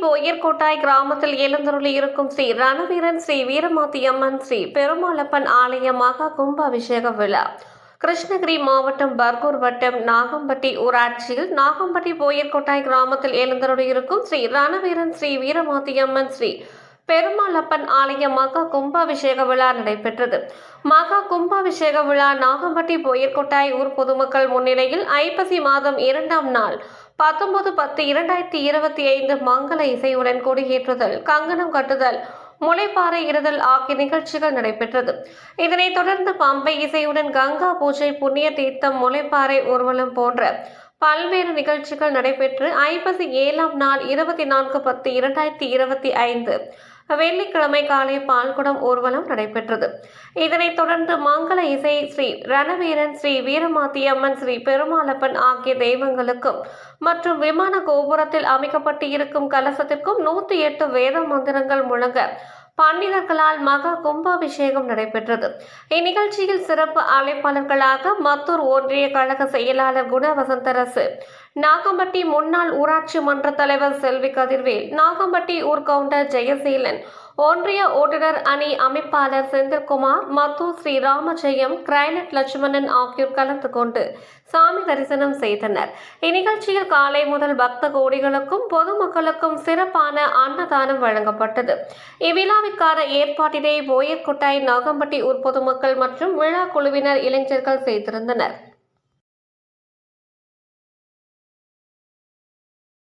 போயர்கோட்டாய் கிராமத்தில் எழுந்தருளி இருக்கும் ஸ்ரீ ரணவீரன் ஸ்ரீ வீரமாத்தி அம்மன் ஸ்ரீ பெருமாளப்பன் ஆலய மகா கும்பாபிஷேக விழா. கிருஷ்ணகிரி மாவட்டம் பர்கூர் வட்டம் நாகம்பட்டி ஊராட்சியில் நாகம்பட்டி போயர்கோட்டாய் கிராமத்தில் எழுந்தருளி இருக்கும் ஸ்ரீ ரணவீரன் ஸ்ரீ வீரமாத்தியம்மன் ஸ்ரீ பெருமாளப்பன் ஆலய மகா கும்பாபிஷேக விழா நடைபெற்றது. மகா கும்பாபிஷேக விழா நாகம்பட்டி போயர்கொட்டாய் ஊர் பொதுமக்கள் முன்னிலையில் ஐப்பசி மாதம் இரண்டாம் நாள் பத்தொன்பது பத்து இரண்டாயிரத்தி இருபத்தி ஐந்து மங்கள இசையுடன் கொடியேற்றுதல் கங்கணம் கட்டுதல் முளைப்பாறை இடுதல் ஆகிய நிகழ்ச்சிகள் நடைபெற்றது. இதனைத் தொடர்ந்து பம்பை இசையுடன் கங்கா பூஜை புண்ணிய தீர்த்தம் முளைப்பாறை ஊர்வலம் போன்ற பல்வேறு நிகழ்ச்சிகள் நடைபெற்று ஐப்பசி ஏழாம் நாள் இருபத்தி நான்கு பத்து இரண்டாயிரத்தி இருபத்தி ஐந்து வெள்ளிக்கிழமை காலை பால்குடம் ஊர்வலம் நடைபெற்றது. இதனைத் தொடர்ந்து மங்கள இசை ஸ்ரீ ரணவீரன் ஸ்ரீ வீரமாத்தியம்மன் ஸ்ரீ பெருமாளப்பன் ஆகிய தெய்வங்களுக்கும் மற்றும் விமான கோபுரத்தில் அமைக்கப்பட்டு இருக்கும் கலசத்திற்கும் நூற்றி எட்டு வேத மந்திரங்கள் முழங்க பண்டிதர்களால் மகா கும்பாபிஷேகம் நடைபெற்றது. இந்நிகழ்ச்சியில் சிறப்பு அழைப்பாளர்களாக மத்தூர் ஒன்றிய கழக செயலாளர் குண வசந்தரசு நாகம்பட்டி முன்னாள் ஊராட்சி மன்ற தலைவர் செல்வி கதிர்வேல் நாகம்பட்டி ஊர்கவுண்டர் ஜெயசீலன் ஒன்றிய ஓட்டுநர் அணி அமைப்பாளர் செந்தில்குமார் மத்து ஸ்ரீ ராமஜெயம் கிரைனட் லட்சுமணன் ஆகியோர் கலந்து கொண்டு சாமி தரிசனம் செய்தனர். இந்நிகழ்ச்சியில் காலை முதல் பக்த கோடிகளுக்கும் பொதுமக்களுக்கும் சிறப்பான அன்னதானம் வழங்கப்பட்டது. இவ்விழாவிற்கான ஏற்பாட்டினை போயர்கொட்டாய் நாகம்பட்டி ஊர் பொதுமக்கள் மற்றும் விழா குழுவினர் இளைஞர்கள் செய்திருந்தனர்.